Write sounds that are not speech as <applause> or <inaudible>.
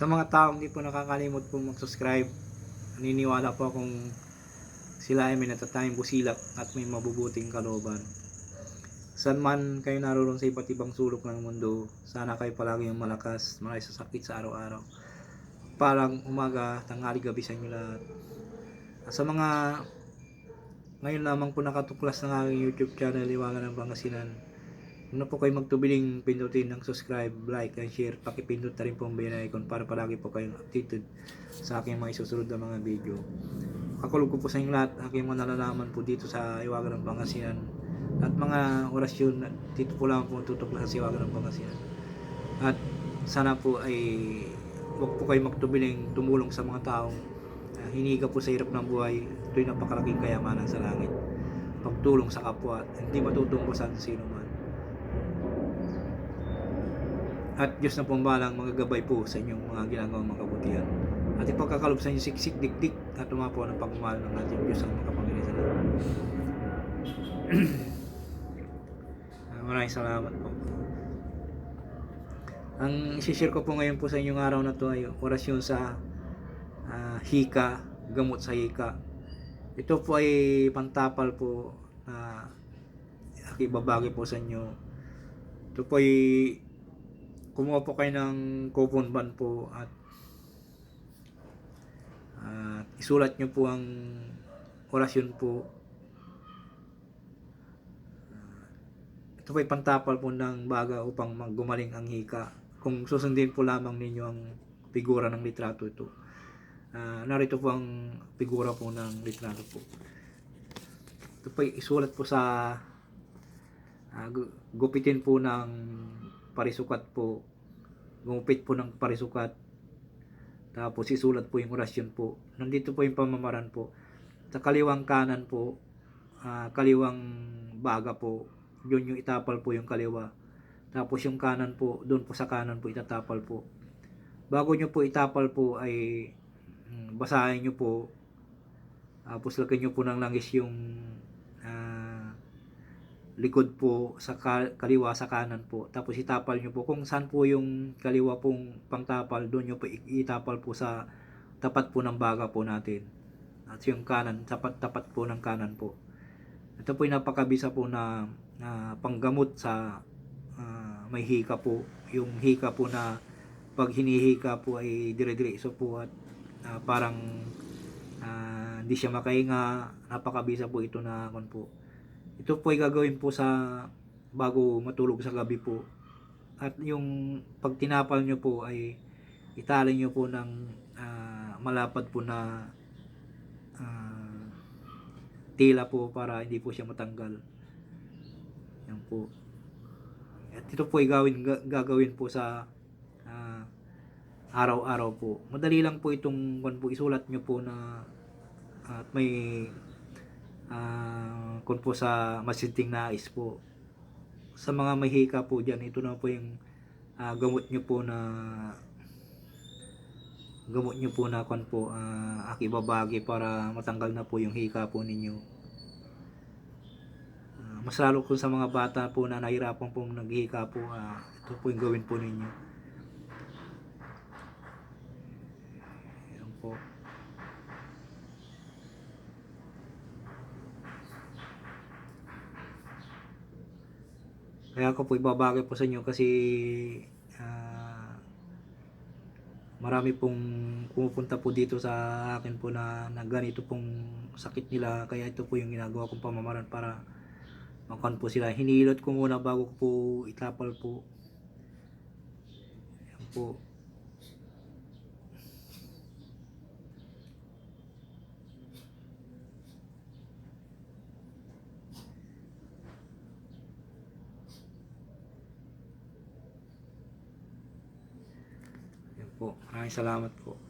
Sa mga taong hindi po nakakalimot po mag-subscribe, naniniwala po akong sila ay may natatayang busilak at may mabubuting kalooban. San man kayo naroon sa iba't ibang sulok ng mundo, sana kayo palagi yung malakas, malay sa sakit sa araw-araw. Parang umaga, tanghali, gabi sa inyo lahat. Sa mga ngayon lamang po nakatuklas ng aking YouTube channel, Liwangan ng Pangasinan. Na po kayo magtubiling pindutin ng subscribe, like, and share. Pakipindot na rin po ang bell icon para palagi po kayong updated sa aking mga isusunod na mga video. Kakulog ko po sa inyo lahat, aking mga nalalaman po dito sa Iwagan ng Pangasinan. At mga orasyon, dito po lang po tutuklas sa Iwagan ng Pangasinan. At sana po ay huwag po kayo magtubiling tumulong sa mga taong uh, hiniga po sa hirap ng buhay. Ito'y napakalaking kayamanan sa langit. Pagtulong sa kapwa, hindi matutungkusan sa sino man. At Diyos na pong balang magagabay po sa inyong mga ginagawang mga kabutihan. At ipagkakalob sa inyo siksik dikdik at tumapo ng pagmamahal ng ating Diyos ang makapangyarihan sa lahat. <clears throat> Ah, Maraming salamat po. Ang isishare ko po ngayon po sa inyong araw na to ay orasyon sa ah, hika, gamot sa hika. Ito po ay pantapal po na ibabagi po sa inyo. Ito po ay kumuha po kayo ng coupon ban po at at isulat nyo po ang orasyon po. Ito po ay pantapal po ng baga upang maggumaling ang hika. Kung susundin po lamang ninyo ang figura ng litrato ito. Ah, narito po ang figura po ng litrato po. Ito po ay isulat po sa gu- gupitin po ng parisukat po. Gumupit po ng parisukat. Tapos isulat po yung orasyon po. Nandito po yung pamamaran po. Sa kaliwang kanan po, ah, kaliwang baga po, yun yung itapal po yung kaliwa. Tapos yung kanan po, doon po sa kanan po itatapal po. Bago nyo po itapal po ay mm, basahin nyo po. Tapos lagyan nyo po ng langis yung likod po sa ka- kaliwa sa kanan po. Tapos itapal nyo po kung saan po yung kaliwa pong pangtapal, doon nyo po itapal po sa tapat po ng baga po natin. At yung kanan, tapat tapat po ng kanan po. Ito po yung napakabisa po na, na panggamot sa ah, may hika po. Yung hika po na pag hinihika po ay dire-diretso po at ah, parang ah, hindi siya makahinga. Napakabisa po ito na kon po. Ito po ay gagawin po sa bago matulog sa gabi po. At yung pag tinapal nyo po ay itali nyo po ng ah, malapad po na ah, tila po para hindi po siya matanggal. Yan po. At ito po ay gawin, ga- gagawin po sa ah, araw-araw po. Madali lang po itong kung po isulat nyo po na at may ah kung po sa masinting nais po. Sa mga mahika po dyan, ito na po yung ah, gamot nyo po na gamot nyo po na kung po ah, akibabagi para matanggal na po yung hika po ninyo. Ah, mas lalo kung sa mga bata po na nahirapan pong naghihika po, ah, ito po yung gawin po ninyo. Po. Kaya ako po ibabagay po sa inyo kasi ah, marami pong pumupunta po dito sa akin po na, na ganito pong sakit nila kaya ito po yung ginagawa kong pamamaran para makan po sila. Hinilot ko muna bago ko po itapal po. Yan po. Yan po. Maraming salamat po.